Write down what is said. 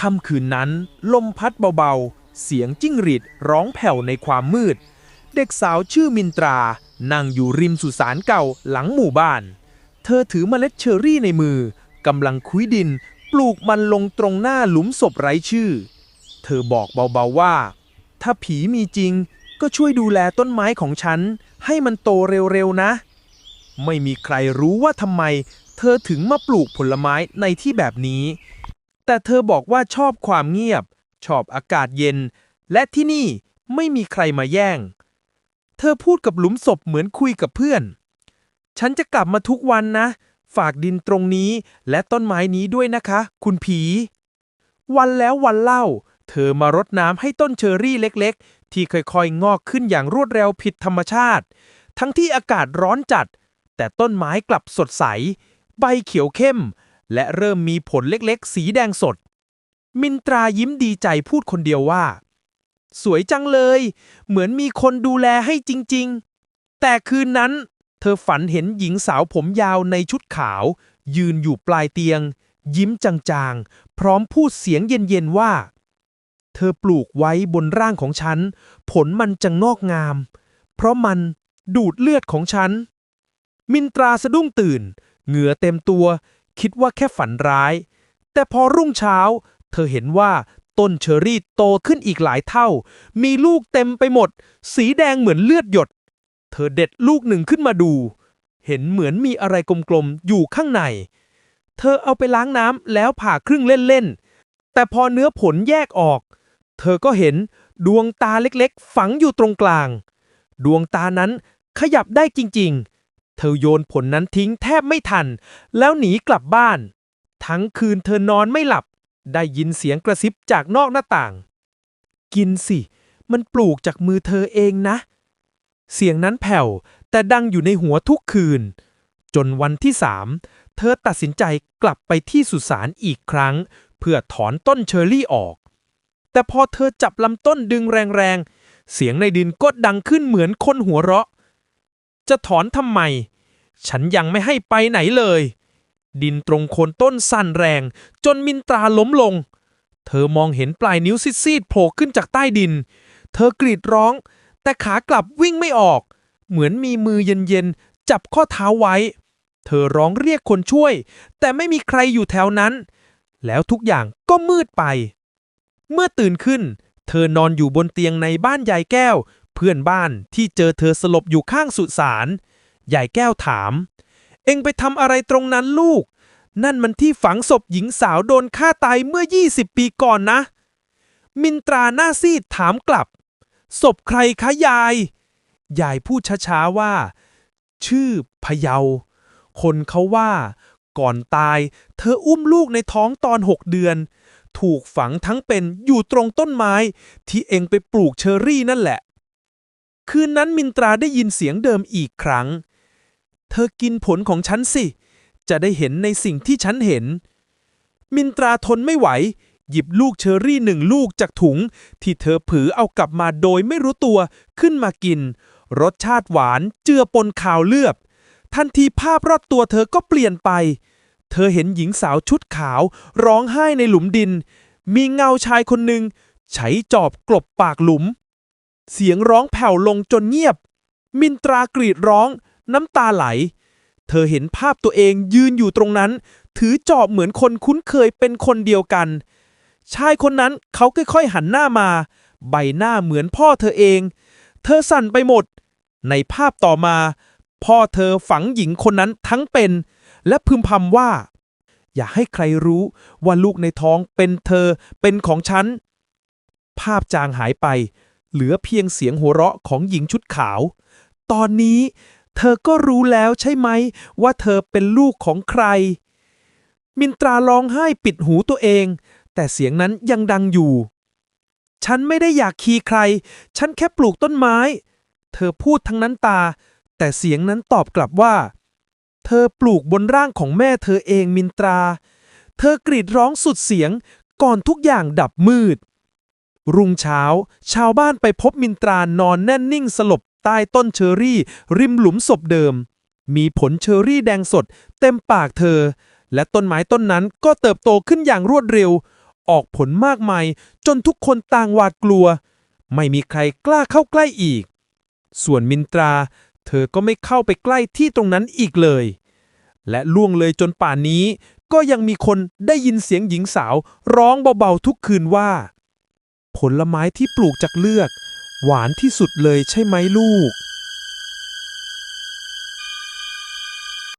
ค่ำคืนนั้น ลมพัดเบาๆ เสียงจิ้งหรีดร้องแผ่วในความมืด เด็กสาวชื่อมินตรา นั่งอยู่ริมสุสานเก่าหลังหมู่บ้าน เธอถือเมล็ดเชอรี่ในมือกำลังคุยดินปลูกมันลงตรงหน้าหลุมศพไร้ชื่อ เธอบอกเบาๆว่า ถ้าผีมีจริงก็ช่วยดูแลต้นไม้ของฉัน ให้มันโตเร็วๆนะ ไม่มีใครรู้ว่าทำไม เธอถึงมาปลูกผลไม้ในที่แบบนี้ แต่เธอบอกว่าชอบความเงียบ ชอบอากาศเย็น และที่นี่ไม่มีใครมาแย่ง เธอพูดกับหลุมศพเหมือนคุยกับเพื่อน ฉันจะกลับมาทุกวันนะ ฝากดินตรงนี้และต้นไม้นี้ด้วยนะคะ คุณผี วันแล้ววันเล่า เธอมารดน้ำให้ต้นเชอรี่เล็กๆ ที่ค่อยๆ งอกขึ้นอย่างรวดเร็วผิดธรรมชาติ ทั้งที่อากาศร้อนจัด แต่ต้นไม้กลับสดใส ใบเขียวเข้ม และเริ่มมีผลเล็กๆ สีแดงสด มินตรายิ้มดีใจพูดคนเดียวว่า สวยจังเลย เหมือนมีคนดูแลให้จริงๆ แต่คืนนั้น เธอฝันเห็นหญิงสาวผมยาวในชุดขาว ยืนอยู่ปลายเตียง ยิ้มจางๆ พร้อมพูดเสียงเย็นๆว่า เธอปลูกไว้บนร่างของฉัน ผลมันจะงอกงาม เพราะมันดูดเลือดของฉัน มินตราสะดุ้งตื่น เหงื่อเต็มตัว คิดว่าแค่ฝันร้าย แต่พอรุ่งเช้า เธอเห็นว่าต้นเชอรี่โตขึ้นอีกหลายเท่า มีลูกเต็มไปหมด สีแดงเหมือนเลือดหยด เธอเด็ดลูกหนึ่งขึ้นมาดู เห็นเหมือนมีอะไรกลมๆอยู่ข้างใน เธอเอาไปล้างน้ำแล้วผ่าครึ่งเล่นๆ แต่พอเนื้อผลแยกออก เธอก็เห็นดวงตาเล็กๆ ฝังอยู่ตรงกลาง ดวงตานั้นขยับได้จริงๆ เธอโยนผลนั้นทิ้งแทบไม่ทัน แล้วหนีกลับบ้าน ทั้งคืนเธอนอนไม่หลับ ได้ยินเสียงกระซิบจากนอกหน้าต่าง กินสิ มันปลูกจากมือเธอเองนะ เสียงนั้นแผ่ว แต่ดังอยู่ในหัวทุกคืน จนวันที่สามเธอตัดสินใจกลับไปที่สุสานอีกครั้ง เพื่อถอนต้นเชอร์รี่ออก แต่พอเธอจับลำต้นดึงแรงๆ เสียงในดินก็ดังขึ้นเหมือนคนหัวเราะ จะถอนทำไม ฉันยังไม่ให้ไปไหนเลย ดินตรงโคนต้นสั่นแรง จนมินตราล้มลง เธอมองเห็นปลายนิ้วซีดๆโผล่ขึ้นจากใต้ดิน เธอกรีดร้อง แต่ขากลับวิ่งไม่ออก เหมือนมีมือเย็นๆ จับข้อเท้าไว้ เธอร้องเรียกคนช่วย แต่ไม่มีใครอยู่แถวนั้น แล้วทุกอย่างก็มืดไป เมื่อตื่นขึ้น เธอนอนอยู่บนเตียงในบ้านยายแก้ว เพื่อนบ้านที่เจอเธอสลบอยู่ข้างสุสานยายแก้วถาม เอ็งไปทำอะไรตรงนั้นลูก นั่นมันที่ฝังศพหญิงสาวโดนฆ่าตายเมื่อ 20 ปีก่อนนะ มินตราหน้าซีดถามกลับ ศพใครคะยาย ยายพูดช้าๆว่า ชื่อพเยา คนเขาว่า ก่อนตาย เธออุ้มลูกในท้องตอนหกเดือน ถูกฝังทั้งเป็นอยู่ตรงต้นไม้ ที่เองไปปลูกเชอรี่นั่นแหละ คืนนั้นมินตราได้ยินเสียงเดิมอีกครั้ง เธอกินผลของฉันสิ จะได้เห็นในสิ่งที่ฉันเห็น มินตราทนไม่ไหว หยิบลูกเชอรี่หนึ่งลูกจากถุง ที่เธอผือเอากลับมาโดยไม่รู้ตัวขึ้นมากิน รสชาติหวานเจือปนข่าวเลือบ ทันทีภาพรอบตัวเธอก็เปลี่ยนไป เธอเห็นหญิงสาวชุดขาว ร้องไห้ในหลุมดิน มีเงาชายคนหนึ่งใช้จอบกลบปากหลุม เสียงร้องแผ่วลงจนเงียบ มินตรากรีดร้อง น้ำตาไหล เธอเห็นภาพตัวเองยืนอยู่ตรงนั้น ถือจอบเหมือนคนคุ้นเคยเป็นคนเดียวกัน ชายคนนั้นเขาค่อยๆหันหน้ามา ใบหน้าเหมือนพ่อเธอเอง เธอสั่นไปหมด ในภาพต่อมา พ่อเธอฝังหญิงคนนั้นทั้งเป็น และพึมพำว่า อย่าให้ใครรู้ว่าลูกในท้องเป็นเธอเป็นของฉัน ภาพจางหายไป เหลือเพียงเสียงหัวเราะของหญิงชุดขาว ตอนนี้เธอก็รู้แล้วใช่ไหม ว่าเธอเป็นลูกของใคร มินตราร้องไห้ปิดหูตัวเอง แต่เสียงนั้นยังดังอยู่ ฉันไม่ได้อยากคีใคร ฉันแค่ปลูกต้นไม้ เธอพูดทั้งนั้นตา แต่เสียงนั้นตอบกลับว่า เธอปลูกบนร่างของแม่เธอเองมินตรา เธอกรีดร้องสุดเสียงก่อนทุกอย่างดับมืด รุ่งเช้า ชาวบ้านไปพบมินตรานอนแน่นนิ่งสลบใต้ต้นเชอรี่ ริมหลุมศพเดิม มีผลเชอรี่แดงสด เต็มปากเธอ และต้นไม้ต้นนั้นก็เติบโตขึ้นอย่างรวดเร็ว ออกผลมากมาย จนทุกคนต่างหวาดกลัว ไม่มีใครกล้าเข้าใกล้อีก ส่วนมินตรา เธอก็ไม่เข้าไปใกล้ที่ตรงนั้นอีกเลย และล่วงเลยจนป่านนี้ ก็ยังมีคนได้ยินเสียงหญิงสาว ร้องเบาๆทุกคืนว่า ผลไม้ที่ปลูกจากเลือด หวานที่สุดเลยใช่ไหมลูก